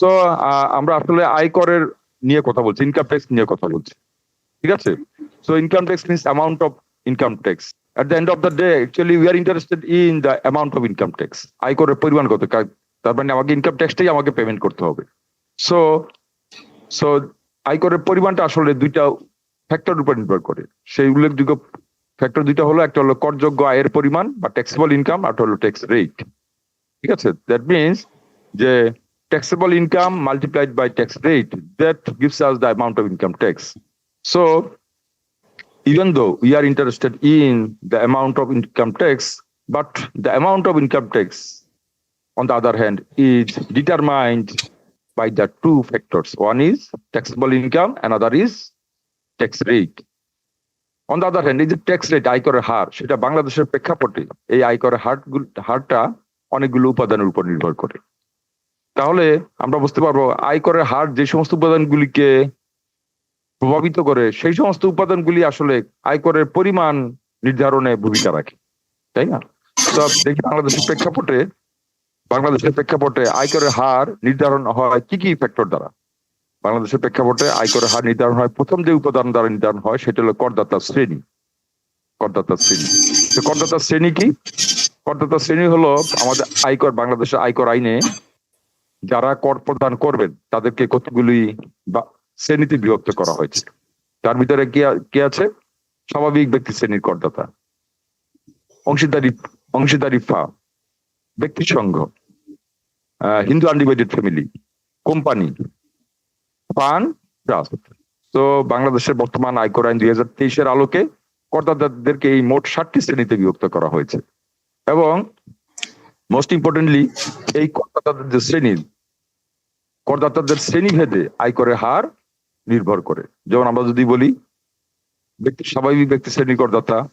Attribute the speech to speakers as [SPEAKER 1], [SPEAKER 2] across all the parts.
[SPEAKER 1] So আমরা আসলে আয়করের নিয়ে কথা বলছি ইনকাম ট্যাক্স নিয়ে কথা বলছি। ঠিক আছে? So income tax means amount of income tax at the end of the day, actually, we are interested in the amount of income tax. আয়করের পরিমাণ কত? তার মানে আমাকে ইনকাম ট্যাক্সটাই আমাকে পেমেন্ট করতে হবে। সো সো আয়করের পরিমাণটা আসলে দুইটা ফ্যাক্টর উপর নির্ভর করে। সেই উল্লেখযোগ্য ফ্যাক্টর দুইটা হলো, একটা হলো করযোগ্য আয়ের পরিমাণ বা ট্যাক্সেবল ইনকাম আর হলো ট্যাক্স রেট ঠিক আছে? দ্যাট মিনস যে taxable income multiplied by tax rate that gives us the amount of income tax so even though we are interested in the amount of income tax but the amount of income tax on the other hand is determined by the two factors one is taxable income another is tax rate on the other hand এই যে tax rate আয়করের হার সেটা বাংলাদেশের প্রেক্ষাপটে এই আয়করের হার হারটা অনেকগুলো উপাদানের উপর নির্ভর করে তাহলে আমরা বুঝতে পারব আয়করের হার যে সমস্ত উপাদানগুলিকে প্রভাবিত করে, সেই সমস্ত উপাদানগুলি আসলে আয়করের পরিমাণ নির্ধারণে ভূমিকা রাখে, তাই না? তো দেখি বাংলাদেশের প্রেক্ষাপটে বাংলাদেশের প্রেক্ষাপটে আয়করের হার নির্ধারণ হয় কি কি ফ্যাক্টর দ্বারা? বাংলাদেশের প্রেক্ষাপটে আয়করের হার নির্ধারণ হয়, প্রথম যে উপাদান দ্বারা নির্ধারণ হয় সেটা হলো করদাতা শ্রেণি। করদাতা শ্রেণি। তো করদাতা শ্রেণি কি? করদাতা শ্রেণি হলো আমাদের আয়কর, বাংলাদেশের আয়কর আইনে যারা কর প্রদান করবেন, তাদেরকে কতগুলি বা শ্রেণীতে বিভক্ত করা হয়েছে। তার ভিতরে কি আছে? স্বাভাবিক ব্যক্তি শ্রেণির করদাতা। অংশীদারি অংশীদারি ফার্ম ব্যক্তি সংঘ Hindu undivided family, company fund trust. তো বাংলাদেশের বর্তমান আয়কর আইন দুই হাজার তেইশের আলোকে করদাতাদেরকে এই মোট ষাটটি শ্রেণীতে বিভক্ত করা হয়েছে। এবং মোস্ট ইম্পর্টেন্টলি এই করদাতাদের যে শ্রেণি, করদাতাদের শ্রেণীভেদে আয়করের হার নির্ভর করে। যেমন আমরা যদি বলি, ব্যক্তি, স্বাভাবিক ব্যক্তি শ্রেণি করদাতা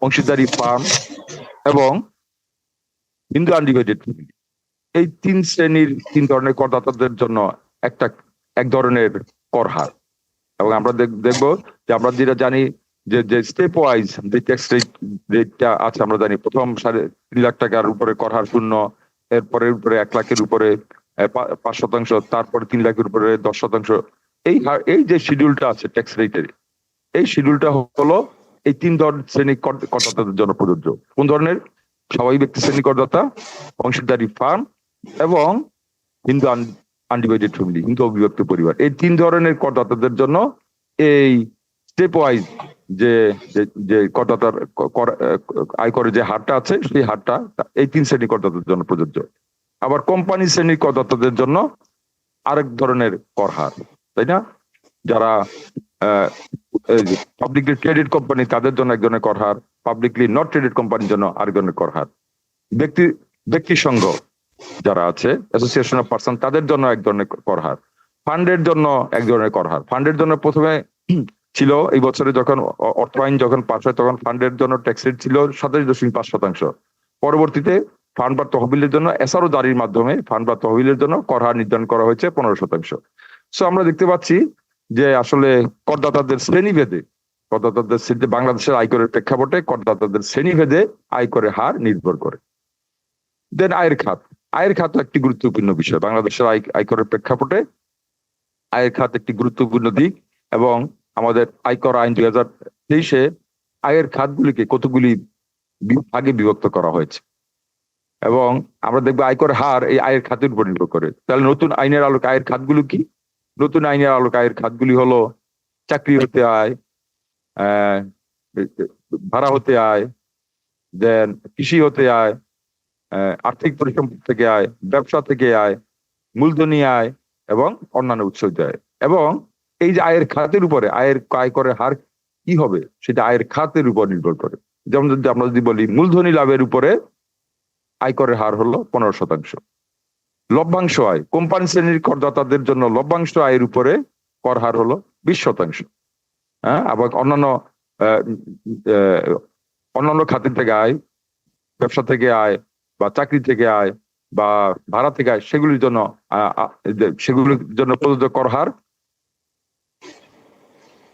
[SPEAKER 1] অংশীদারি ফার্ম এবং হিন্দু আনডিভাইডেড ফ্যামিলি। এই তিন শ্রেণির তিন ধরনের করদাতাদের জন্য একটা, এক ধরনের কর হার। এবং আমরা দেখ- দেখব যে আমরা যেটা জানি যে যে স্টেপ ওয়াইজ যে ট্যাক্স রেট রেটটা আছে, আমরা জানি প্রথম সাড়ে তিন লাখ টাকার উপরে কর হার শূন্য এরপরে উপরে এক লাখের উপরে পাঁচ শতাংশ, তারপরে তিন লাখের উপরে দশ শতাংশ। এই এই যে শিডিউলটা আছে ট্যাক্স রেটের এই শিডিউলটা হলো এই তিন ধরনের শ্রেণি কর- করদাতাদের জন্য প্রযোজ্য। কোন ধরনের? স্বাভাবিক ব্যক্তি শ্রেণি করদাতা, অংশীদারি ফার্ম এবং হিন্দু আনডিভাইডেড ফ্যামিলি হিন্দু অবিভক্ত পরিবার। এই তিন ধরনের করদাতাদের জন্য এই স্টেপ ওয়াইজ যে, যে- করদাতার আয়করের যে হারটা আছে, সেই হারটা এই তিন শ্রেণি করদাতাদের জন্য প্রযোজ্য। আবার কোম্পানি শ্রেণির করদাতাদের জন্য আরেক ধরনের কর হার, তাই না? যারা পাবলিকলি ট্রেডেড কোম্পানি তাদের জন্য এক ধরনের কর হার পাবলিকলি নট ট্রেডেড কোম্পানির জন্য আরেক ধরনের কর হার। ব্যক্তি ব্যক্তি সংঘ যারা আছে অ্যাসোসিয়েশন অফ পার্সন তাদের জন্য এক ধরনের কর হার। ফান্ডের জন্য এক ধরনের কর হার। ফান্ডের জন্য প্রথমে ছিল এই বছরে যখন অর্থ আইন যখন পাস হয়, তখন ফান্ডের জন্য ট্যাক্স রেট ছিল সাতাশ দশমিক পাঁচ শতাংশ। পরবর্তীতে ফান্ড বা তহবিলের জন্য এসআরও জারির মাধ্যমে ফান্ড বা তহবিলের জন্য কর হার নির্ধারণ করা হয়েছে পনেরো শতাংশ। সো আমরা দেখতে পাচ্ছি যে আসলে করদাতাদের শ্রেণীভেদে, করদাতাদের শ্রেণি বাংলাদেশের আয়করের প্রেক্ষাপটে করদাতাদের শ্রেণীভেদে আয়করের হার নির্ভর করে। দেন আয়ের খাত। আয়ের খাত একটি গুরুত্বপূর্ণ বিষয়। বাংলাদেশের আয়, আয়করের প্রেক্ষাপটে আয়ের খাত একটি গুরুত্বপূর্ণ দিক এবং আমাদের আয়কর আইন দুই হাজার তেইশে আয়ের খাতগুলিকে কতগুলি ভাগে বিভক্ত করা হয়েছে। এবং আমরা দেখব আয়কর হার এই আয়ের খাতের উপর নির্ভর করে। তাহলে নতুন আইনের আলোকে আয়ের খাতগুলো কি? নতুন আইনের আলোকে আয়ের খাতগুলি হলো চাকরি হতে আয় ভাড়া হতে আয়, দেন কৃষি হতে আয় আর্থিক পরিশ্রম থেকে আয়, ব্যবসা থেকে আয়, মূলধনী আয় এবং অন্যান্য উৎস আয়। এবং এই যে আয়ের খাতের উপরে, আয়ের আয়করের হার কি হবে? সেটা আয়ের খাতের উপর নির্ভর করে। যেমন যদি আমরা যদি বলি মূলধনী লাভের উপরে আয়করের হার হলো পনেরো শতাংশ। লভ্যাংশ আয়, কোম্পানি শ্রেণির করদাতাদের জন্য লভ্যাংশ আয়ের উপরে কর হার হলো বিশ শতাংশ। হ্যাঁ আবার অন্যান্য অন্যান্য খাতের থেকে আয়, ব্যবসা থেকে আয়, বা চাকরি থেকে আয়, বা ভাড়া থেকে আয়, সেগুলির জন্য সেগুলির জন্য প্রযোজ্য কর হার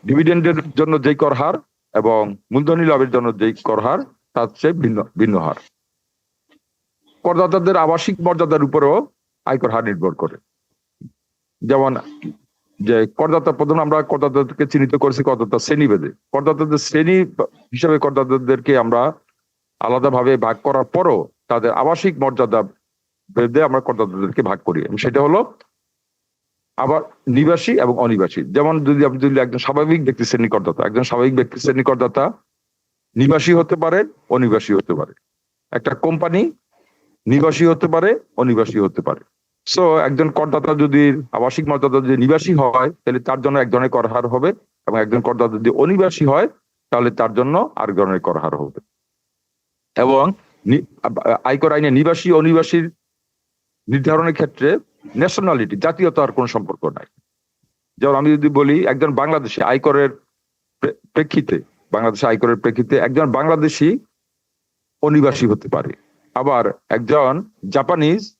[SPEAKER 1] ডিভিডেন্ডের জন্য যেই কর হার এবং মূলধনী লাভের জন্য যেই কর হার, তার চেয়ে ভিন্ন ভিন্ন হার। করদাতাদের আবাসিক মর্যাদার উপরেও আয়কর হার নির্ভর করে। যেমন যে করদাতা প্রথম আমরা করদাতাদেরকে চিহ্নিত করেছি করদাতা শ্রেণি বেঁধে করদাতাদের শ্রেণি হিসাবে করদাতাদেরকে আমরা আলাদাভাবে ভাগ করার পরও তাদের আবাসিক মর্যাদা বেঁধে আমরা করদাতাদেরকে ভাগ করি। সেটা হলো আবার নিবাসী এবং অনিবাসী। যেমন যদি আপনি যদি একজন স্বাভাবিক ব্যক্তি শ্রেণি করদাতা, একজন স্বাভাবিক ব্যক্তি শ্রেণি করদাতা নিবাসী হতে পারে, অনিবাসী হতে পারে। একটা কোম্পানি নিবাসী হতে পারে, অনিবাসী হতে পারে। সো একজন করদাতা যদি, আবাসিক মর্যাদা যদি নিবাসী হয়, তাহলে তার জন্য এক ধরনের কর হার হবে এবং একজন করদাতা যদি অনিবাসী হয়, তাহলে তার জন্য আরেক ধরনের কর হার হবে। এবং আয়কর আইনে নিবাসী, অনিবাসীর নির্ধারণের ক্ষেত্রে ন্যাশনালিটি জাতীয়তার কোনো সম্পর্ক নাই। যেমন আমি যদি বলি, একজন বাংলাদেশি আয়করের প্রেক্ষিতে, বাংলাদেশে আয়করের প্রেক্ষিতে একজন বাংলাদেশি অনিবাসী হতে পারে। আবার একজন জাপানিজ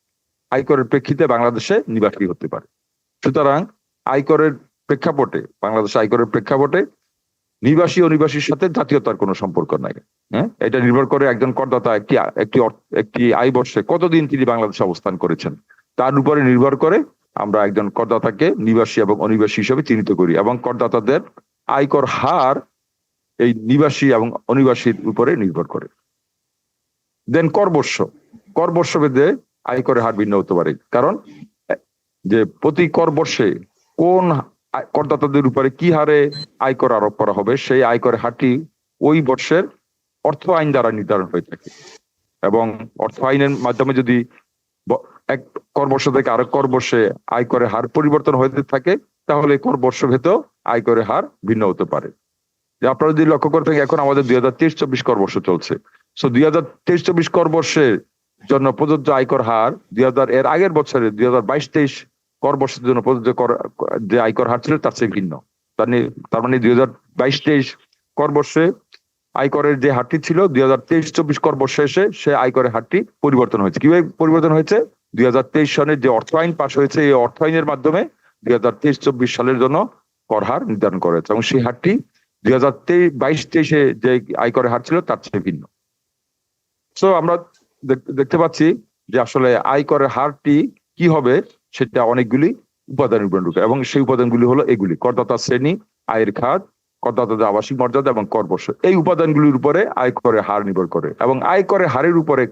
[SPEAKER 1] আয়করের প্রেক্ষিতে বাংলাদেশে নিবাসী হতে পারে। সুতরাং আয়করের প্রেক্ষাপটে, বাংলাদেশ আয়করের প্রেক্ষাপটে নিবাসী অনিবাসীর সাথে জাতীয়তার কোনো সম্পর্ক নাই। হ্যাঁ? এটা নির্ভর করে একজন করদাতা একটি একটি একটি আয় বর্ষে কতদিন তিনি বাংলাদেশে অবস্থান করেছেন। তার উপরে নির্ভর করে আমরা একজন করদাতাকে নিবাসী এবং অনিবাসী হিসেবে চিহ্নিত করি এবং করদাতাদের আয়কর হার এই নিবাসী এবং অনিবাসীর উপরে নির্ভর করে। দেন করবর্ষ। করবর্ষ ভেদে আয়করের হার ভিন্ন হতে পারে। কারণ, যে প্রতি কর বর্ষে কোন করদাতাদের উপরে কি হারে আয়কর আরোপ করা হবে, সেই আয়করের হারটি ওই বর্ষের অর্থ আইন দ্বারা নির্ধারণ হয়ে থাকে। এবং অর্থ আইনের মাধ্যমে যদি এক কর বর্ষ থেকে আরেক কর বর্ষে আয়করের হার পরিবর্তন হতে থাকে, তাহলে কর বর্ষ ভেতেও আয়করের হার ভিন্ন হতে পারে। যে আপনারা যদি লক্ষ্য করে থাকেন, এখন আমাদের দুই হাজার তেইশ চব্বিশ কর বর্ষ চলছে। সো দুই হাজার তেইশ চব্বিশ কর বর্ষের জন্য প্রযোজ্য আয়কর হার, দুই হাজার, এর আগের বছরে দুই হাজার বাইশ তেইশ কর বর্ষের জন্য প্রযোজ্য কর, যে আয়কর হার ছিল, তার চেয়ে ভিন্ন। তার নি- তার মানে দুই হাজার বাইশ তেইশ কর বর্ষে আয়করের যে হারটি ছিল দুই হাজার তেইশ চব্বিশ কর বর্ষে এসে সে আয়করের হারটি পরিবর্তন হয়েছে। কীভাবে পরিবর্তন হয়েছে? দুই হাজার তেইশ সনের যে অর্থ আইন পাশ হয়েছে, এই অর্থ আইনের মাধ্যমে দুই হাজার তেইশ চব্বিশ সালের জন্য কর হার নির্ধারণ করা হয়েছে এবং সেই হারটি দুই হাজার তেইশ বাইশ তেইশে যে আয়করের হার ছিল, তার চেয়ে ভিন্ন। সো আমরা দেখ- দেখতে পাচ্ছি যে আসলে আয়করের হারটি কি হবে সেটা অনেকগুলি উপাদানের এবং সেই উপাদানগুলি হলো এগুলি। করদাতা শ্রেণি, আয়ের খাত করদাতাদের আবাসিক মর্যাদা এবং করবর্ষ এই উপাদানগুলির উপরে আয়করের হার নির্ভর করে এবং আয়করের হারের উপরে,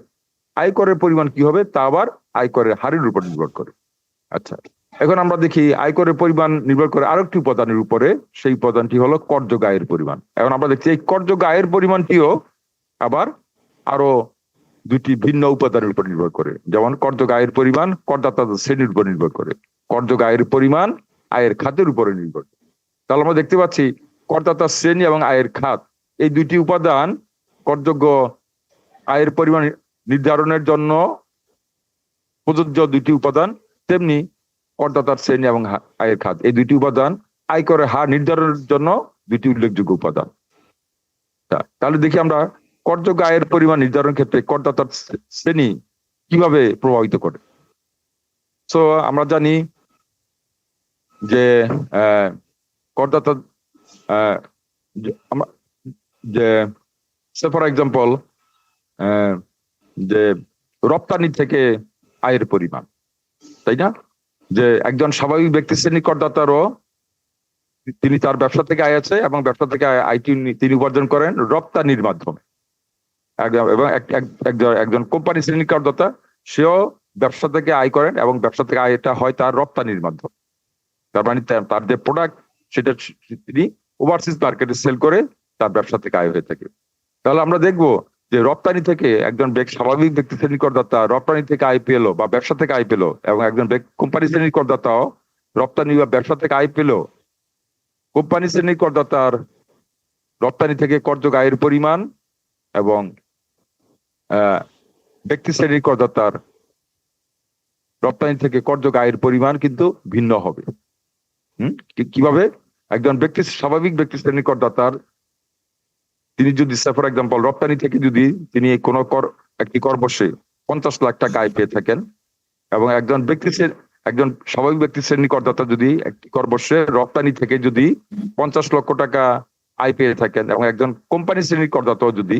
[SPEAKER 1] আয়করের পরিমাণ কি হবে? তা আবার আয়করের হারের উপর নির্ভর করে। আচ্ছা এখন আমরা দেখি আয়করের পরিমাণ নির্ভর করে আরেকটি উপাদানের উপরে, সেই উপাদানটি হলো করযোগ্য আয়ের পরিমাণ। এখন আমরা দেখছি এই করযোগ্য আয়ের পরিমাণটিও আবার আরও দুটি ভিন্ন উপাদানের উপর নির্ভর করে। যেমন করযোগ্য আয়ের পরিমাণ করদাতাদের শ্রেণির উপর নির্ভর করে। করযোগ্য আয়ের পরিমাণ আয়ের খাতের উপরে নির্ভর করে। তাহলে আমরা দেখতে পাচ্ছি করদাতা শ্রেণি এবং আয়ের খাত। এই দুটি উপাদান করযোগ্য আয়ের পরিমাণ নির্ধারণের জন্য প্রযোজ্য দুটি উপাদান, তেমনি করদাতার শ্রেণি এবং আয়ের খাত। এই দুটি উপাদান আয়করের হার নির্ধারণের জন্য দুটি উল্লেখযোগ্য উপাদান। তা- তাহলে দেখি আমরা করযোগ্য আয়ের পরিমাণ নির্ধারণ ক্ষেত্রে করদাতার শ্রেণি কীভাবে প্রভাবিত করে। সো আমরা জানি যে করদাতা যে ফর এক্সাম্পল যে রপ্তানি থেকে আয়ের পরিমাণ, তাই না? যে একজন স্বাভাবিক ব্যক্তি শ্রেণি করদাতারও তিনি তার ব্যবসা থেকে আয় আছে এবং ব্যবসা থেকে আয়- তিনি উপার্জন করেন রপ্তানির মাধ্যমে। এবং এক- এক- একজন একজন কোম্পানি শ্রেণি করদাতা, সেও ব্যবসা থেকে আয় করেন এবং ব্যবসা থেকে আয়টা হয় তার রপ্তানির মাধ্যমে। তার মানে তার যে প্রোডাক্ট সেটা তিনি ওভারসিজ মার্কেটে সেল করে তার ব্যবসা থেকে আয় হয়ে থাকে। তাহলে আমরা দেখব যে রপ্তানি থেকে একজন ব্যক্তি, স্বাভাবিক ব্যক্তি শ্রেণির করদাতা রপ্তানি থেকে আয় পেল বা ব্যবসা থেকে আয় পেল এবং একজন কোম্পানি শ্রেণির করদাতাও রপ্তানি বা ব্যবসা থেকে আয় পেল। কোম্পানি শ্রেণির করদাতার রপ্তানি থেকে করযোগ আয়ের পরিমাণ এবং ব্যক্তি শ্রেণির করদাতার রপ্তানি থেকে করযোগ আয়ের পরিমাণ কিন্তু ভিন্ন হবে। হুম? কীভাবে? একজন ব্যক্তি, স্বাভাবিক ব্যক্তি শ্রেণির করদাতার, তিনি যদি ফর এক্সাম্পল রপ্তানি থেকে যদি তিনি কোনো কর, একটি কর বসে পঞ্চাশ লাখ টাকা আয় পেয়ে থাকেন এবং একজন ব্যক্তি একজন স্বাভাবিক ব্যক্তি শ্রেণি করদাতা যদি একটি কর বসে রপ্তানি থেকে যদি পঞ্চাশ লক্ষ টাকা আয় পেয়ে থাকেন এবং একজন কোম্পানি শ্রেণির করদাতাও যদি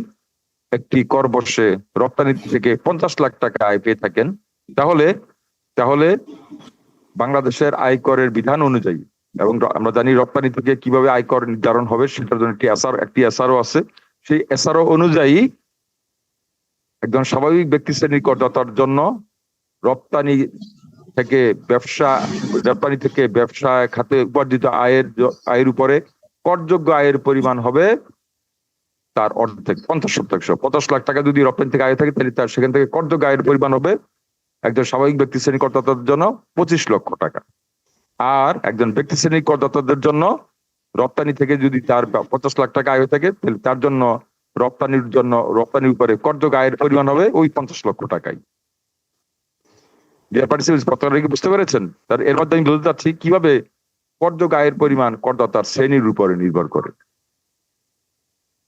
[SPEAKER 1] একটি কর বর্ষে রপ্তানি থেকে পঞ্চাশ লাখ টাকা আয় পেয়ে থাকেন, তাহলে তাহলে বাংলাদেশের আয়করের বিধান অনুযায়ী এবং আমরা জানি রপ্তানি থেকে কীভাবে আয়কর নির্ধারণ হবে, সেটার জন্য একটি এসআর একটি এসআরও আছে। সেই এসআরও অনুযায়ী একজন স্বাভাবিক ব্যক্তি শ্রেণির করদাতার জন্য রপ্তানি থেকে ব্যবসা, রপ্তানি থেকে ব্যবসা খাতে উপার্জিত আয়ের আয়ের উপরে করযোগ্য আয়ের পরিমাণ হবে তার অর্ধেক, পঞ্চাশ শতাংশ। পঞ্চাশ লাখ টাকা যদি রপ্তানি থেকে আয় থাকে, তাহলে তার সেখান থেকে করযোগ্য আয়ের পরিমাণ হবে একজন স্বাভাবিক ব্যক্তি শ্রেণি করদাতাদের জন্য পঁচিশ লক্ষ টাকা। আর একজন ব্যক্তি শ্রেণি করদাতাদের জন্য রপ্তানি থেকে যদি তার পঞ্চাশ লাখ টাকা আয় হয়ে থাকে, তাহলে তার জন্য রপ্তানির জন্য রপ্তানির উপরে করযোগ্য আয়ের পরিমাণ হবে ওই পঞ্চাশ লক্ষ টাকাই ডিয়ার কি বুঝতে পেরেছেন? তার এর মধ্যে আমি বলতে চাচ্ছি, কীভাবে করযোগ্য আয়ের পরিমাণ করদাতার শ্রেণির উপরে নির্ভর করে?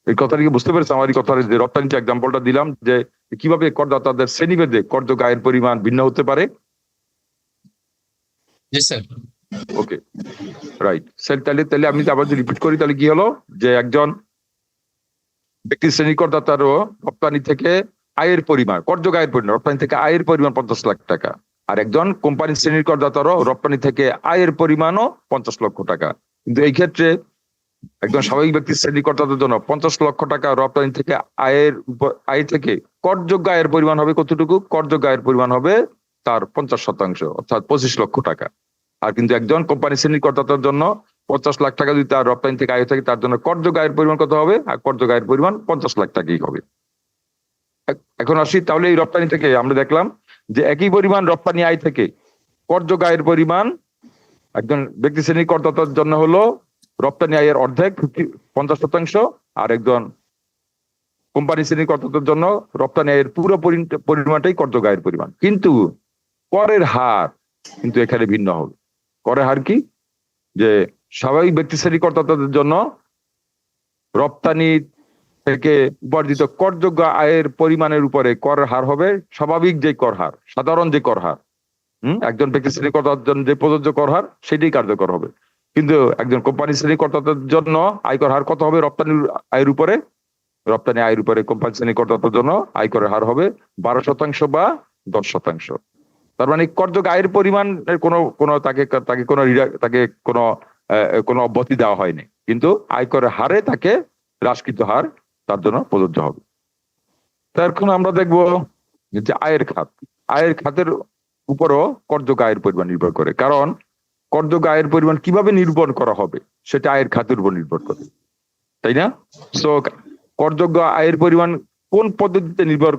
[SPEAKER 1] এই কথাটা বুঝতে পেরেছেন? আমার এই কথাটা যে রপ্তানি যে এক্সাম্পলটা দিলাম, যে কীভাবে করদাতাদের শ্রেণীভেদে করযোগ্য আয়ের পরিমাণ ভিন্ন হতে পারে? ওকে রাইট স্যার তাহলে তাহলে আমি আবার যদি রিপিট করি, তাহলে কি হলো? যে একজন ব্যক্তি শ্রেণি করদাতারও রপ্তানি থেকে আয়ের পরিমাণ, করযোগ্য আয়ের পরিমাণ, রপ্তানি থেকে আয়ের পরিমাণ পঞ্চাশ লাখ টাকা। আর একজন কোম্পানি শ্রেণির করদাতারও রপ্তানি থেকে আয়ের পরিমাণও পঞ্চাশ লক্ষ টাকা। কিন্তু এই ক্ষেত্রে একজন স্বাভাবিক ব্যক্তি শ্রেণি করদাতার জন্য পঞ্চাশ লক্ষ টাকা রপ্তানি থেকে আয়ের আয় থেকে করযোগ্য আয়ের পরিমাণ হবে কতটুকু? করযোগ্য আয়ের পরিমাণ হবে তার পঞ্চাশ শতাংশ, অর্থাৎ পঁচিশ লক্ষ টাকা। আর কিন্তু একজন কোম্পানি শ্রেণির করদাতার জন্য পঞ্চাশ লাখ টাকা যদি তার রপ্তানি থেকে আয় থাকে, তার জন্য করযোগ্য আয়ের পরিমাণ কত হবে? আর করযোগ্য আয়ের পরিমাণ পঞ্চাশ লাখ টাকাই হবে। এখন আসি, তাহলে এই রপ্তানি থেকে আমরা দেখলাম যে একই পরিমাণ রপ্তানি আয় থেকে করযোগ্য আয়ের পরিমাণ একজন ব্যক্তি শ্রেণির করদাতার জন্য হলো রপ্তানি আয়ের অর্ধেক 50 পঞ্চাশ শতাংশ, আর একজন কোম্পানি শ্রেণির করদাতার জন্য রপ্তানি আয়ের পুরো পরিমাণটাই করযোগ্য আয়ের পরিমাণ। কিন্তু করের হার কিন্তু এখানে ভিন্ন হবে। করের হার কি, যে স্বাভাবিক ব্যক্তি শ্রেণি করদাতাদের জন্য রপ্তানি থেকে উপার্জিত করযোগ্য আয়ের পরিমাণের উপরে করের হার হবে, স্বাভাবিক যে কর হার, সাধারণ যে কর হার, হম? একজন ব্যক্তি শ্রেণি করদাতার জন্য যে প্রযোজ্য কর হার, সেটাই কার্যকর হবে। কিন্তু একজন কোম্পানি শ্রেণি করদাতার জন্য আয়কর হার কত হবে রপ্তানির আয়ের উপরে? রপ্তানি আয়ের উপরে কোম্পানি শ্রেণি করদাতার জন্য আয়করের হার হবে বারো শতাংশ বা দশ শতাংশ। তার মানে করযোগ্য আয়ের পরিমাণ কোনো কোনো তাকে তাকে কোনো তাকে কোনো কোনো অব্যাহতি দেওয়া হয়নি। কিন্তু আয়করের হারে তাকে হ্রাসকৃত হার তার জন্য প্রযোজ্য হবে। তা এখন আমরা দেখব যে আয়ের খাত। আয়ের খাতের উপরও করযোগ্য আয়ের পরিমাণ নির্ভর করে। কারণ করযোগ্য আয়ের পরিমাণ কীভাবে নির্ভর করা হবে, সেটা আয়ের খাতের উপর নির্ভর করে। তাই না? সো করযোগ্য আয়ের পরিমাণ কোন পদ্ধতিতে নির্ভর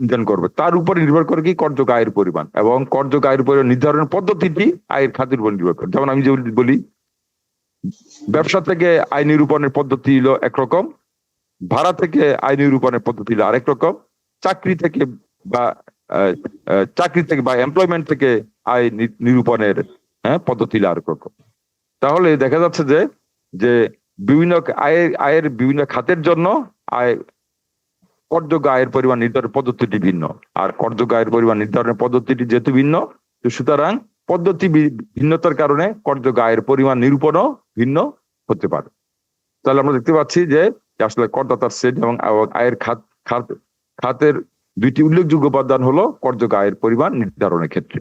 [SPEAKER 1] নির্ধারণ করবে? তার উপর নির্ভর করে কি? করযোগ্য আয়ের পরিমাণ এবং করযোগ্য আয়ের পরিমাণ নির্ধারণের পদ্ধতিটি আয়ের খাতের উপর নির্ভর করে। যেমন আমি যে বলি ব্যবসা থেকে আয় নিরূপণের পদ্ধতি হলো একরকম, ভাড়া থেকে আয় নিরূপণের পদ্ধতি হলো আরেক রকম, চাকরি থেকে বা চাকরি থেকে বা এমপ্লয়মেন্ট থেকে আয় নিরূপণের হ্যাঁ পদ্ধতি হলো আরেক রকম। তাহলে দেখা যাচ্ছে যে যে বিভিন্ন আয়ের আয়ের বিভিন্ন খাতের জন্য আয় করযোগ্য আয়ের পরিমাণ নির্ধারণের পদ্ধতিটি ভিন্ন। আর করযোগ্য আয়ের পরিমাণ নির্ধারণের পদ্ধতিটি যেহেতু ভিন্ন, তো সুতরাং পদ্ধতি ভিন্নতার কারণে কর্যোগ আয়ের পরিমাণ নিরূপণও ভিন্ন হতে পারে। তাহলে আমরা দেখতে পাচ্ছি যে আসলে করদাতার সেট এবং আয়ের খাত খাত, খাতের দুইটি উল্লেখযোগ্য উপাদান হলো কর্যোগ আয়ের পরিমাণ নির্ধারণের ক্ষেত্রে।